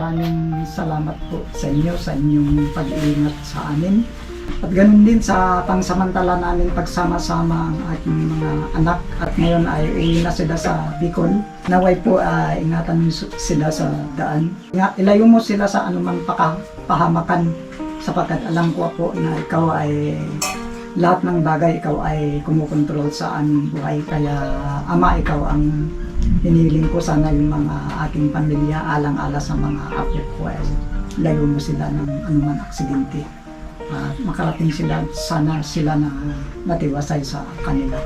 maraming salamat po sa inyo sa inyong pag-iingat sa amin. At ganun din sa pangsamantala namin pagsama-sama ang aking mga anak at ngayon ay uwi na sila sa Bicol. Naway po ah, ingatan sila sa daan. Nga, ilayo mo sila sa anumang paka, pahamakan sapagkat alam ko po na ikaw ay lahat ng bagay ikaw ay kumukontrol sa aming buhay. Kaya ama ikaw ang hiniling ko sana yung mga aking pamilya alang-ala sa mga apo ko ay layo mo sila ng anuman aksidente at makarating sila sana sila na natiwasay sa kanila.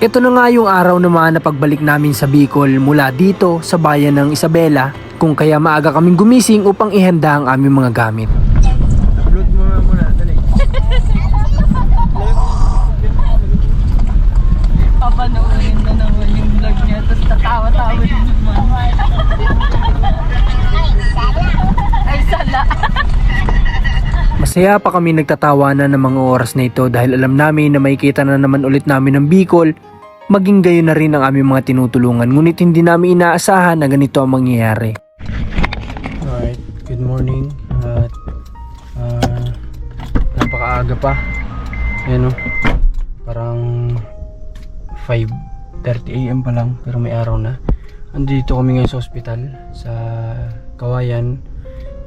Ito na nga yung araw naman na pagbalik namin sa Bicol mula dito sa bayan ng Isabela kung kaya maaga kaming gumising upang ihanda ang aming mga gamit. Upload mo nga muna, dali. Papanoorin na naman yung vlog niya, tapos tatawa-tawa din naman. Ay, sala. Masaya pa kami nagtatawanan ng mga oras na ito dahil alam namin na makikita na naman ulit namin ang Bicol maging gayon na rin ang aming mga tinutulungan ngunit hindi namin inaasahan na ganito ang mangyayari. Alright, good morning. At ah, napakaaga pa. Ayan o. Parang 5.30 a.m. pa lang pero may araw na. Andito kami ngayon sa ospital sa Kawayan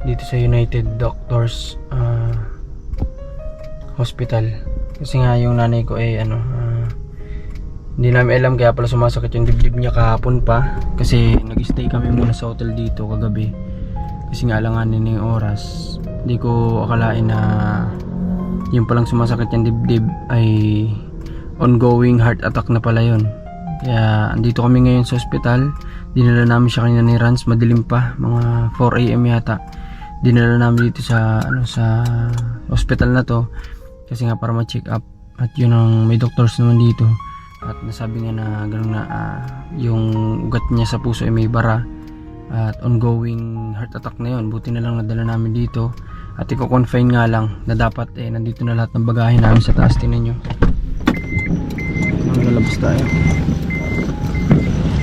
dito sa United Doctors ah, Hospital. Kasi nga yung nanay ko ay ano ah, hindi namin alam kaya pala sumasakit yung dibdib niya kahapon pa. Kasi nag-stay kami muna sa hotel dito kagabi. Kasi nga alanganin na yung oras. Hindi ko akalain na yung palang sumasakit yung dibdib ay ongoing heart attack na pala yun. Kaya andito kami ngayon sa ospital dinala namin siya kanina ni Rans madilim pa mga 4am yata dinala namin dito sa ano sa hospital na to. Kasi nga para ma-check up. At yun ang may doctors naman dito. At nasabi nga na gano'n na ah, yung ugat niya sa puso ay may bara. At ongoing heart attack na yon buti na lang nadala namin dito. At i-confine nga lang na dapat eh nandito na lahat ng bagahe namin sa taas. Tinan nyo. Lalabas tayo.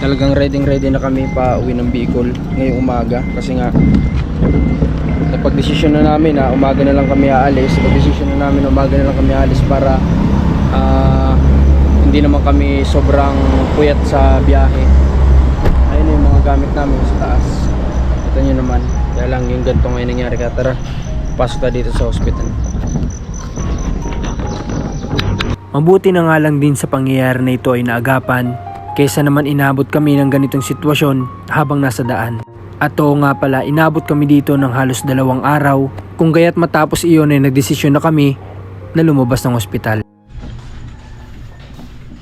Talagang ready ready na kami pa uwi ng Bicol ngayong umaga. Kasi nga napag-desisyon na namin na umaga na lang kami aalis. Napag-desisyon na namin na umaga na lang kami aalis para ah, hindi naman kami sobrang puyat sa biyahe. Ayun yung mga gamit namin sa taas. Ito nyo naman. Kaya lang yung ganito ngayon nangyari. Kaya tara pasok dito sa hospital. Mabuti na nga lang din sa pangyayari na ito ay naagapan kaysa naman inabot kami ng ganitong sitwasyon habang nasa daan. At oo nga pala, inabot kami dito ng halos dalawang araw kung gaya't matapos iyon ay nagdesisyon na kami na lumabas ng ospital.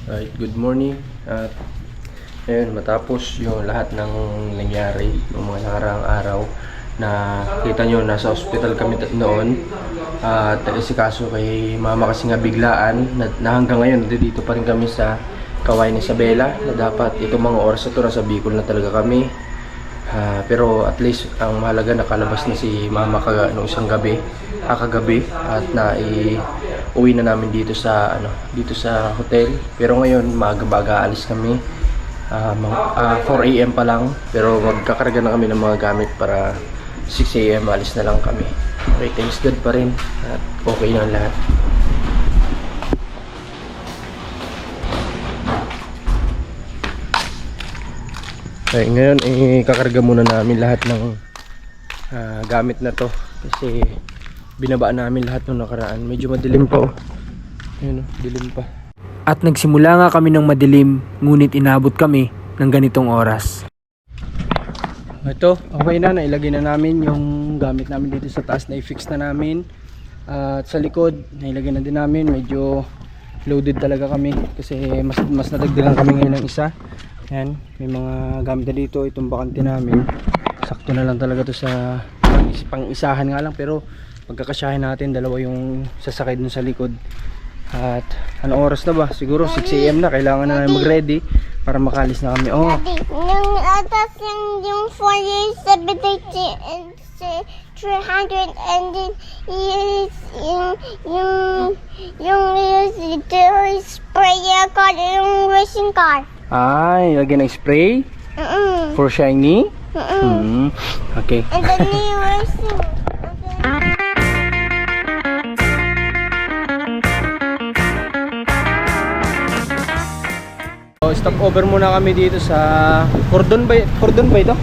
Right, good morning. At ayun, matapos yung lahat ng nangyari ng mga nakaraang araw na kita nyo, nasa hospital kami noon at nag-isikaso kay mama kasi nga biglaan na, na hanggang ngayon dito pa rin kami sa Kawayan Isabela na dapat itong mga oras na to nasa Bicol na talaga kami Ah, pero at least ang mahalaga nakalabas na si mama kaga nung isang gabi ah, kagabi at na uwi na namin dito sa ano dito sa hotel. Pero ngayon maaga-baga alis kami. Ah, mga- ah, 4 AM pa lang pero magkakarga na kami ng mga gamit para 6 AM alis na lang kami. Okay thanks God pa rin at okay na lahat Okay, ngayon eh, kakarga muna namin lahat ng ah, gamit na to. Kasi binaba namin lahat ng nakaraan. Medyo madilim pa oh. Ayun, oh, dilim pa. At nagsimula nga kami ng madilim ngunit inabot kami ng ganitong oras. Ito, okay na, nailagay na namin yung gamit namin dito sa taas, na-fix na namin. At sa likod, nailagay na din namin, medyo loaded talaga kami. Kasi mas, mas nadagdagan kami ngayon ng isa. Yan, may mga gamit na dito, itong bakante namin. Sakto na lang talaga to sa pang, pang isahan nga lang pero pagkakasyahin natin, dalawa yung sasakay dun sa likod. At ano oras na ba? Siguro 6 am na, kailangan na namin mag-ready para makalis na kami. Oh, Yung atas yung yung 470 and say 300 and then is yung yung yung is the spray card yung racing car. Ay, lagyan ng spray Mm-mm. for shiny. Mm-mm. Hmm. Okay. And the new racing. So, stop over muna kami dito sa Cordon ba? Cordon ba ito?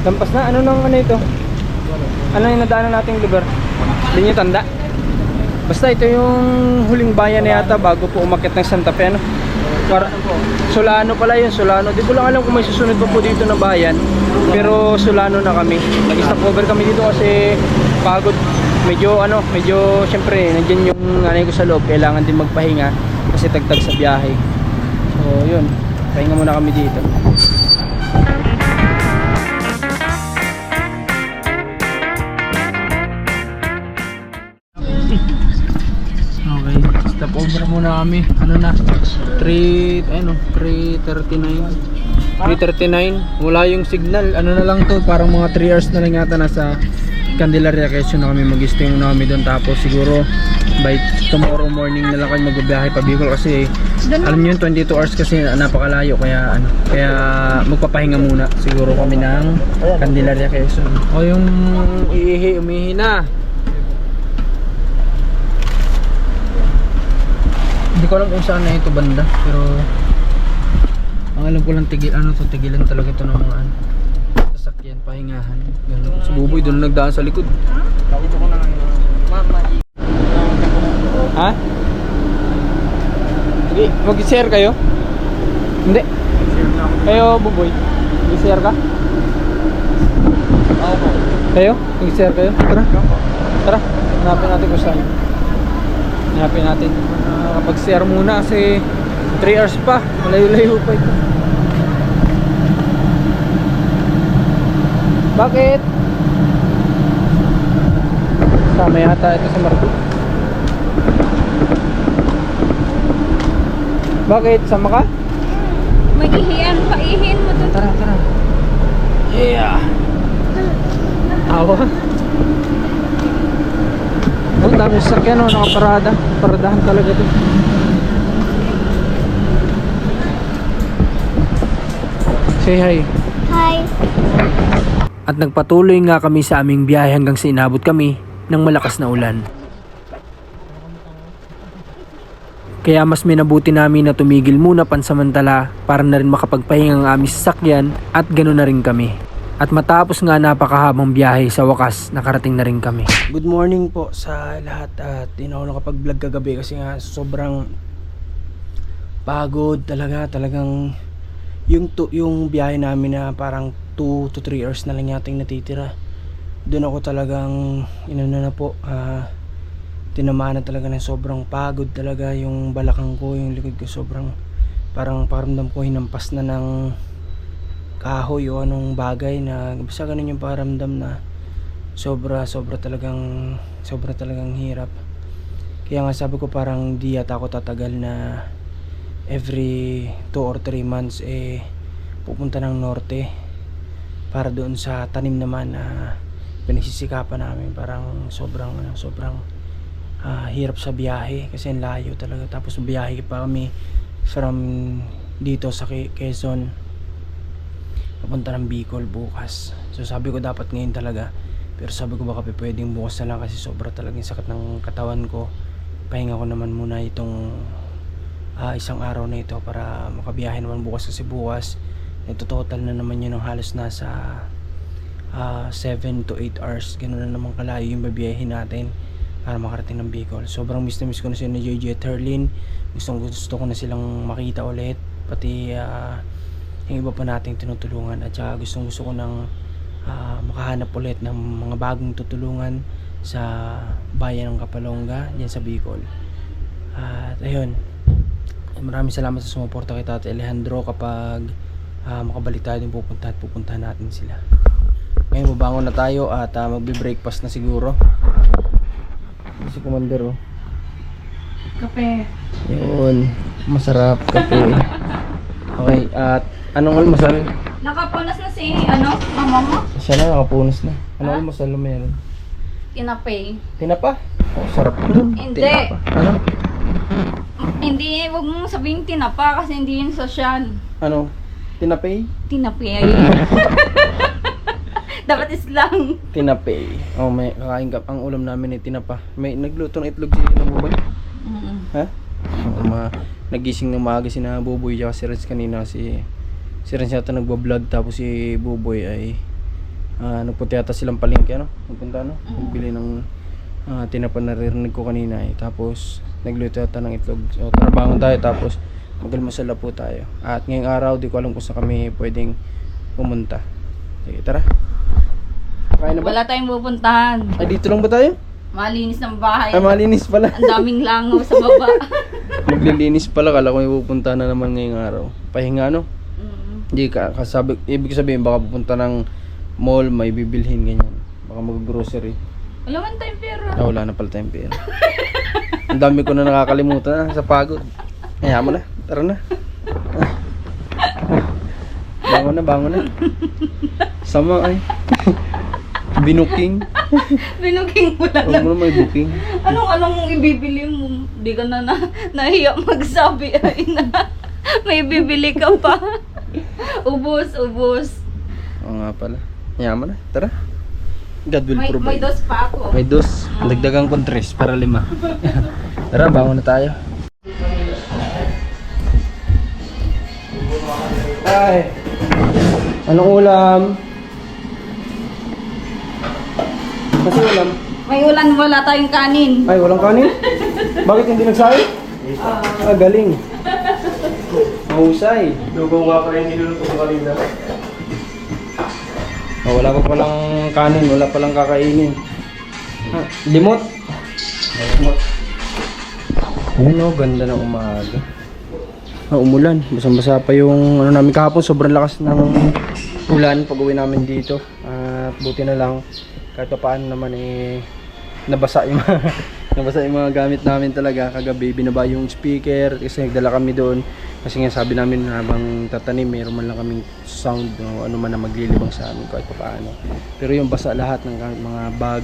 Lampas na. Ano nang ano ito? Ano yung nadaanan nating lugar? Hindi nyo tanda? Basta ito yung huling bayan na yata bago po umakyat ng Santa Fe. Ano? Para, Solano pala yun, Solano. Di ko lang alam kung may susunod pa po dito na bayan. Pero Solano na kami. Nag-stop over kami dito kasi pagod. Medyo ano, medyo syempre nandiyan yung nanay ko sa loob. Kailangan din magpahinga kasi tagtag sa biyahe. So yun, pahinga muna kami dito. Muna kami. Ano na? 3, ano, 3.39. 3.39. Wala yung signal. Ano na lang to, parang mga 3 hours na lang yata nasa Candelaria Quezon na kami mag-stay muna doon. Tapos siguro by tomorrow morning na lang kami magbibiyahe pa Bicol kasi alam niyo yun 22 hours kasi napakalayo kaya ano kaya magpapahinga muna siguro kami ng Candelaria Quezon o yung iihi umihi na Hindi ko alam kung saan na ito banda, pero ang alam ko lang tigil ano to, tigilan talaga ito ng mga ano, sasakyan, pahingahan. Ganun. Si Buboy doon nagdaan sa likod. Ha? Sige, mag-share kayo? Hindi. Kayo, Buboy. Mag-share ka? Kayo? Mag-share kayo? Tara. Tara. Hanapin natin kung saan. Hanapin natin. Uh, kapag-share muna kasi 3 hours pa. Malayo-layo pa ito. Bakit? Sama yata ito sa Marco. Bakit? Sama ka? Maghihiyan, paihin mo to. Tara, tara. Yeah. Awa. Dami sasakyan oh, nakaparada. Paradahan talaga to. Say hi. Hi. At nagpatuloy nga kami sa aming biyahe hanggang sa inabot kami ng malakas na ulan. Kaya mas minabuti namin na tumigil muna pansamantala para na rin makapagpahinga ang aming sasakyan at ganoon na rin kami. At matapos nga napakahabang biyahe sa wakas nakarating na rin kami. Good morning po sa lahat at di na ako nakapag-vlog kagabi kasi nga sobrang pagod talaga talagang yung to, yung biyahe namin na parang 2 to 3 hours na lang yating natitira doon ako talagang inano na po ah, tinamaan na talaga ng sobrang pagod talaga yung balakang ko yung likod ko sobrang parang paramdam ko hinampas na ng kahoy o anong bagay na basta ganun yung paramdam na sobra sobra talagang sobra talagang hirap. Kaya nga sabi ko parang di yata ako tatagal na every 2 or 3 months eh pupunta ng norte para doon sa tanim naman na pinagsisikapan namin. Parang sobrang ano, sobrang ah, hirap sa biyahe kasi ang layo talaga. Tapos biyahe pa kami from dito sa Quezon papunta ng Bicol bukas. So sabi ko dapat ngayon talaga. Pero sabi ko baka pwedeng bukas na lang kasi sobra talagang sakit ng katawan ko. Pahinga ko naman muna itong ah, isang araw na ito para makabiyahe naman bukas kasi bukas. Ito total na naman yun ng halos nasa 7 to 8 hours. Ganun na naman kalayo yung babiyahin natin para makarating ng Bicol. Sobrang miss na miss ko na sila ni JJ at Herlin gustong gusto ko na silang makita ulit. Pati ah, yung iba pa nating tinutulungan at saka gustong gusto ko nang ah, makahanap ulit ng mga bagong tutulungan sa bayan ng Kapalonga dyan sa Bicol. At ayun maraming salamat sa sumuporta kay Tate Alejandro kapag ah, makabalik tayo din pupunta at pupuntahan natin sila. Ngayon babangon na tayo at ah, magbe-breakfast na siguro. Si Commander oh. Kape. yun. Masarap kape. Okay at anong almusal? Nakapunas na si, ano, mama mo? siya na nakapunos na anong almusal na meron? Tinapay. tinapa? oh sarap Hindi. tinapa ano? Hindi, wag mong sabihin tinapa kasi hindi yun social. Ano? Tinapay? Tinapi ay. Dapat islang. Tinapay. Oh, may kakain ka. Ang ulam namin ay tinapa. May nagluto ng itlog si Nabuboy. Mm. Ha? Oh, ma nagising ng maaga si Nabuboy tsaka si kanina si si Renz yata nagbablog tapos si Buboy ay ah, nagpunta yata silang palengke ano? Nagpunta ano? Nagbili ng ah, tinapa na narinig ko kanina eh. Tapos nagluto yata ng itlog. So tara bangon tayo tapos magalmasal na po tayo. At ngayong araw di ko alam kung saan kami pwedeng pumunta. Sige tara. Kain na ba? Wala tayong pupuntahan. Ay dito lang ba tayo? Malinis ng bahay. Ay malinis pala. Ang daming langaw sa baba. Maglilinis pala kala ko may pupunta na naman ngayong araw. Pahinga no? Hindi ka kasabi ibig sabihin baka pupunta ng mall may bibilhin ganyan. Baka mag-grocery. Wala man tayong pera. Ah, wala na pala tayong pera. Ang dami ko na nakakalimutan na sa pagod. Kaya mo na. Tara na. Bangon na, bangon na. Sama ay. Binuking. Binuging mo lang. Huwag mo na may booking. Anong anong ibibili mo? Di ka na, na nahiya magsabi ay na may bibili ka pa. Ubus, ubus. Oo nga pala. Mo na. Tara. God will May, provide. may dos pa ako. May dos. Dagdagan kong tres para lima. Tara, bangon na tayo. Ay. Anong ulam? Kasi ulam. May ulan, wala tayong kanin. Ay, walang kanin? Bakit hindi nagsayo? Ah, galing. Mahusay. Lugaw nga pa rin niluluto ko kanina. Oh, wala pa palang kanin, wala palang kakainin. Ah, limot. Limot. Ayun oh, ganda ng umaga. Ah, umulan. Basang-basa pa yung ano namin kahapon. Sobrang lakas ng ulan pag uwi namin dito. At buti na lang kahit pa paano naman eh nabasa yung mga nabasa yung mga gamit namin talaga kagabi binaba yung speaker kasi nagdala kami doon kasi nga sabi namin habang tatanim mayroon man lang kaming sound o ano man na maglilibang sa amin kahit pa paano pero yung basa lahat ng mga bag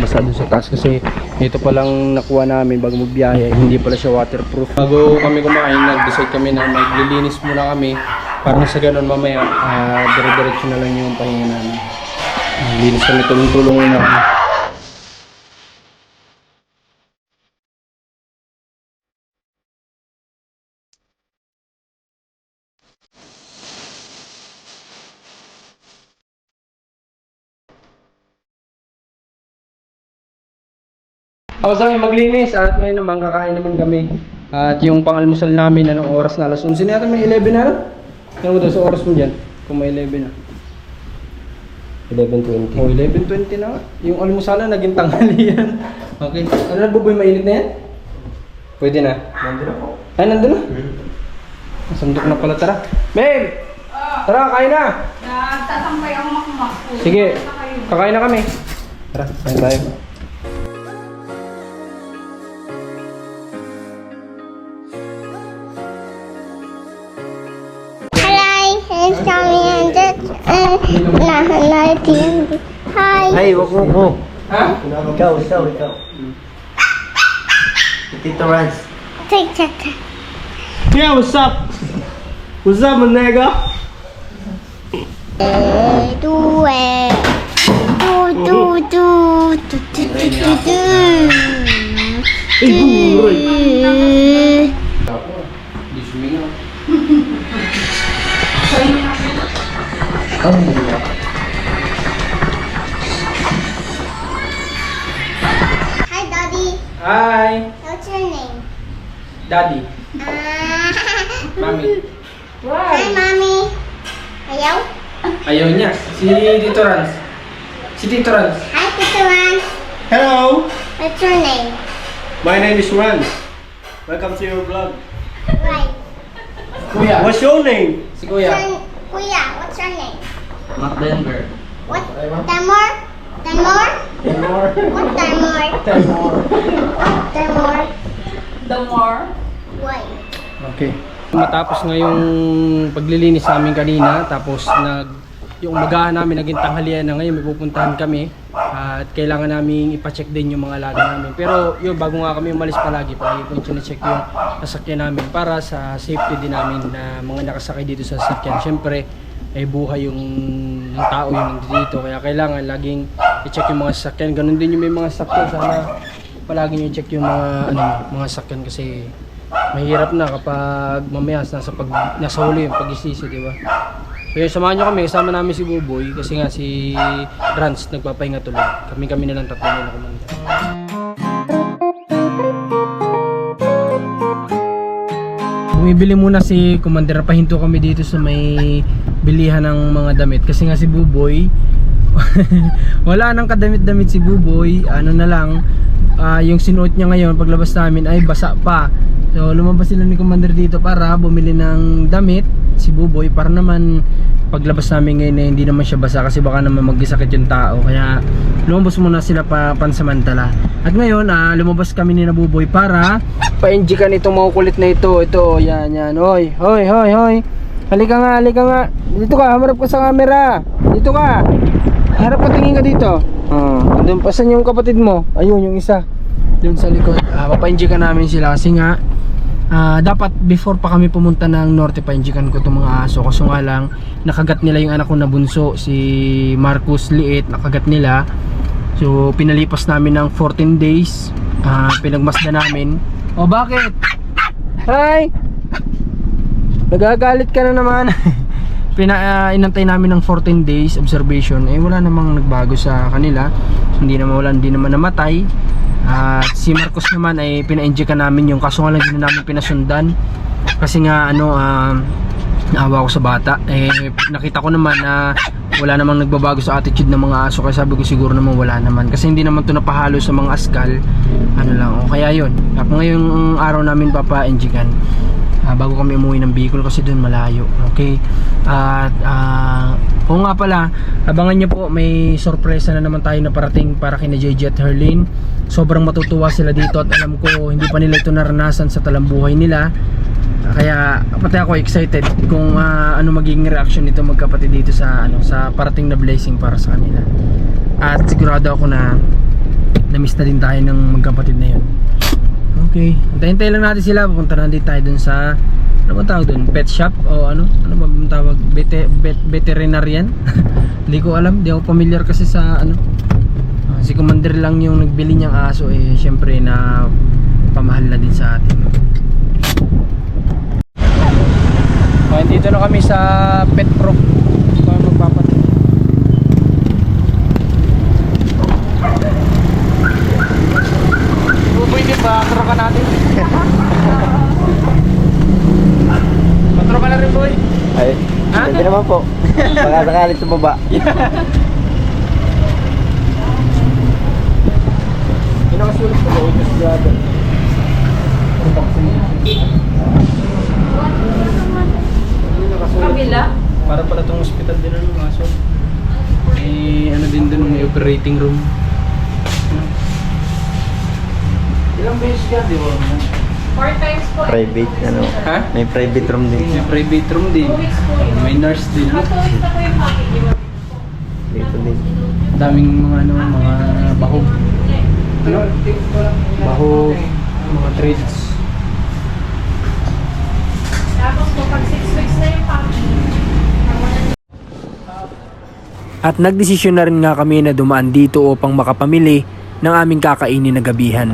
basa dun sa taas. Kasi ito pa lang nakuha namin bago magbiyahe hindi pala siya waterproof. Bago kami kumain nag-decide kami na maglilinis muna kami. Para sa ganun mamaya ah, dire-diretso na lang yung pahinga namin. Linis kami tulong-tulong na kami. Ako sa maglinis at ngayon naman kakain naman kami. At yung pangalmusal namin anong oras na alas 11 na yata may 11 na ano? Ano mo daw sa oras mo dyan? Kung may 11 na. 11.20. Oh, 11.20 na. Yung almusalan naging tanghali yan. Okay. Ano na buboy, mainit na yan? Pwede na. Nandun na po. Ay, nandun na? Sandok na pala, tara. Babe! Tara, kain na! Nagtatampay ako makumak po. Sige, kakain na kami. Tara, kain tayo. That's nah, nah, Hi. Hey, wag mo ko. Ha? Ikaw, ikaw, ikaw. Tito Rans. Take that. Yeah, what's up? What's up, my nigga? Eh, do it. Do, do, do, do, do, do, do, do. Hi, Daddy. Hi! What's your name? Daddy. Ah. Mami. Hi, Mommy. Ayaw? Ayaw niya. Si Tito Rans. Si Tito Rans. Hi, Tito Ran. Hello, What's your name? my name is Rans. Welcome to your vlog. Right. Kuya. What's your name? Si Kuya. Kuya, what's your name? Mac Denver. What? Tamor? Tamor? What Tamor? What Tamor? The more. Why? Okay. Matapos nga yung paglilinis namin kanina, tapos nag yung umagahan namin naging tanghalian na ngayon may pupuntahan kami at kailangan namin ipacheck din yung mga alaga namin pero yun bago nga kami umalis palagi palagi ko check yung sasakyan namin para sa safety din namin na mga nakasakay dito sa sasakyan syempre ay buhay yung, yung tao yung dito kaya kailangan laging i-check yung mga sasakyan. Ganun din yung may mga sasakyan. Sana palagi nyo i-check yung mga ano mga sasakyan kasi mahirap na kapag mamaya nasa pag nasa huli yung pag-isisi di ba? Kaya samahan nyo kami, kasama namin si Buboy kasi nga si Rans nagpapahinga tuloy. Kami kami na lang tatlo na kumanda. Bumibili muna si Commander, pahinto kami dito sa may bilihan ng mga damit. Kasi nga si Buboy wala nang kadamit-damit si Buboy, ano na lang ah, yung sinuot niya ngayon paglabas namin ay basa pa. So lumabas sila ni Commander dito para bumili ng damit si Buboy para naman paglabas namin ngayon eh, hindi naman siya basa kasi baka naman magsakit yung tao. Kaya lumabas muna sila pa pansamantala. At ngayon ah, lumabas kami ni na Buboy para pa-enjikan itong mga kulit na ito. Ito yan yan. Hoy hoy hoy hoy halika nga halika nga. Dito ka hamarap ka sa camera. Dito ka. Harap ka tingin ka dito. Oh, doon pa saan yung kapatid mo? Ayun yung isa. Doon sa likod. Ah, papainjikan namin sila kasi nga Ah, dapat before pa kami pumunta ng norte painjikan ko itong mga aso. Kaso nga lang nakagat nila yung anak ko na bunso si Marcus Liit nakagat nila. So pinalipas namin ng 14 days. Ah, pinagmasda namin. Oh bakit? hi nagagalit ka na naman. Pina, ah, inantay namin ng 14 days observation. Eh wala namang nagbago sa kanila. Hindi naman wala hindi naman namatay. At si Marcos naman ay pina-inject namin yung kaso nga lang din namin pinasundan. Kasi nga ano ah, naawa ko sa bata. Eh nakita ko naman na wala namang nagbabago sa attitude ng mga aso. Kaya sabi ko siguro naman wala naman. Kasi hindi naman to napahalo sa mga askal. Ano lang o kaya yun. At ngayong araw namin papa-injikan Ah, bago kami umuwi ng Bicol kasi doon malayo okay? At ah, oo nga pala abangan nyo po may sorpresa na naman tayo na parating para kina JJ at Herlin sobrang matutuwa sila dito at alam ko hindi pa nila ito naranasan sa talambuhay nila. Kaya pati ako excited kung ah, ano magiging reaction nito magkapatid dito sa ano sa parating na blessing para sa kanila. At sigurado ako na na-miss na din tayo ng magkapatid na yun Okay. Hintay-hintay lang natin sila. Pupunta na din tayo dun sa ano ba tawag dun? Pet shop o ano? Ano ba ang tawag? Bete, vet, veterinarian? Hindi ko alam. Hindi ako familiar kasi sa ano. Ah, si Commander lang yung nagbili niyang aso eh syempre na pamahal na din sa atin. Okay, dito na kami sa Pet Pro. Para magpapatin. Buboy din ba? Patro ka natin. Patro ka na rin boy. Ay, Ha? hindi naman po. Baka sakali sa baba. Pinakasulit ko ba? Just brother. Kabila? Para pala itong hospital din ano mga so. May ano din dun, may operating room. Ilang beses ka, di ba? Four times po. Private, ano. Ha? May private room din. May private room din. May nurse din. Dito din. Daming mga ano, mga bahog. Ano? Bahog, mga trades. Tapos po, pag six weeks na yung package, At nagdesisyon na rin nga kami na dumaan dito upang makapamili ng aming kakainin na gabihan.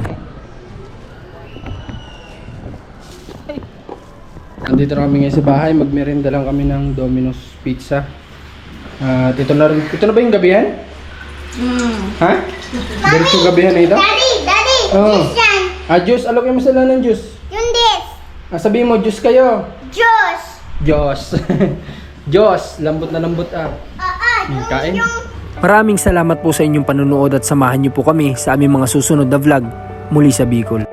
Nandito na kami ngayon sa bahay, magmerenda lang kami ng Domino's Pizza. At ito na rin, ito na ba yung gabihan? Ha? Diretso gabihan na ito? Daddy, Daddy, Oo. this yan. Ah, juice, alokin mo sila ng juice. Yung this. Ah, sabihin mo, juice kayo. Juice. Diyos. Diyos, lambot na lambot ah. Ah, ah, yung, Kain? yung Maraming salamat po sa inyong panunood at samahan niyo po kami sa aming mga susunod na vlog muli sa Bicol.